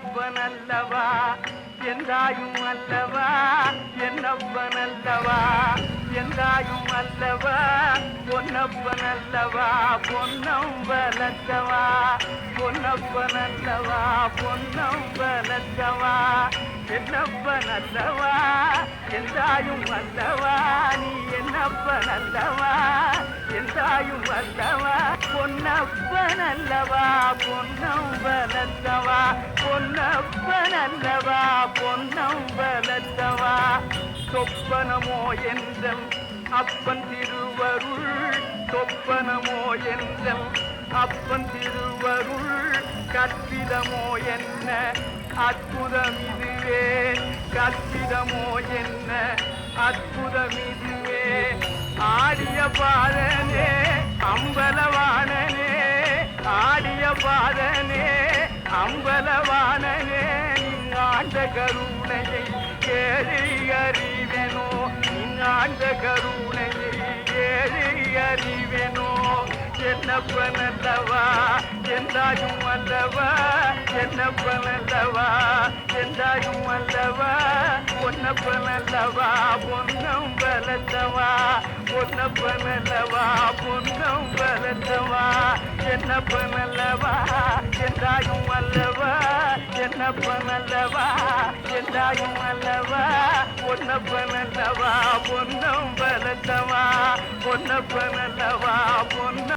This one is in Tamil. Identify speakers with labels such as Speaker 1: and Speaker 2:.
Speaker 1: என்னப்பனல்லவா என்றாயும் அல்லவா? என்னப்பனல்லவா என்றாயும் அல்லவா? பொன்னப்பனல்லவா பொன்னம்பலத்தவா வளர்த்தவா பொன்னப்பனல்லவா பொன்னம்பலத்தவா வளர்த்தவா என்னப்பனல்லவா என்றாயும் அல்லவா? நீ என்னப்பனல்லவா என்றாயும் அல்லவா? பொன்னப்பனல்லவா பொன்னம் வளர்த்தவா பொன்னப்பனல்லவா அல்லவா பொன்னம்பலத்தவா சொப்பனமோ என்றல் அப்பன் திருவருள் சொப்பனமோ என்றல் அப்பன் திருவருள் கற்பிதமோ என்ன? அற்புதம் இதுவே கற்பிதமோ என்ன? அற்புதம் இதுவே ஆடிய பாதனே அம்பலவாணனே ஆடிய பாதனே அம்பலவாணனே. ஆண்ட கருணையை ஏழை நின் ஆண்ட கருணையை ஏழை அறிவெனோ? என்னப்பனல்லவா என்றாயும் அல்லவா? என்னப்பனல்லவா என்றாயும் அல்லவா? பொன்னப்பனல்லவா பொன்னம் பலத்தவா? பொன்னப்பனல்லவா பொன்னம் பலத்தவா? என்னப்பனல்லவா என்றாயும் அல்லவா? என்னப்பனல்லவா என்றாயும் அல்லவா? பொன்னப்பனல்லவா? பொன்னம் பலத்தவா? பொன்னப்பனல்லவா? பொன்னம்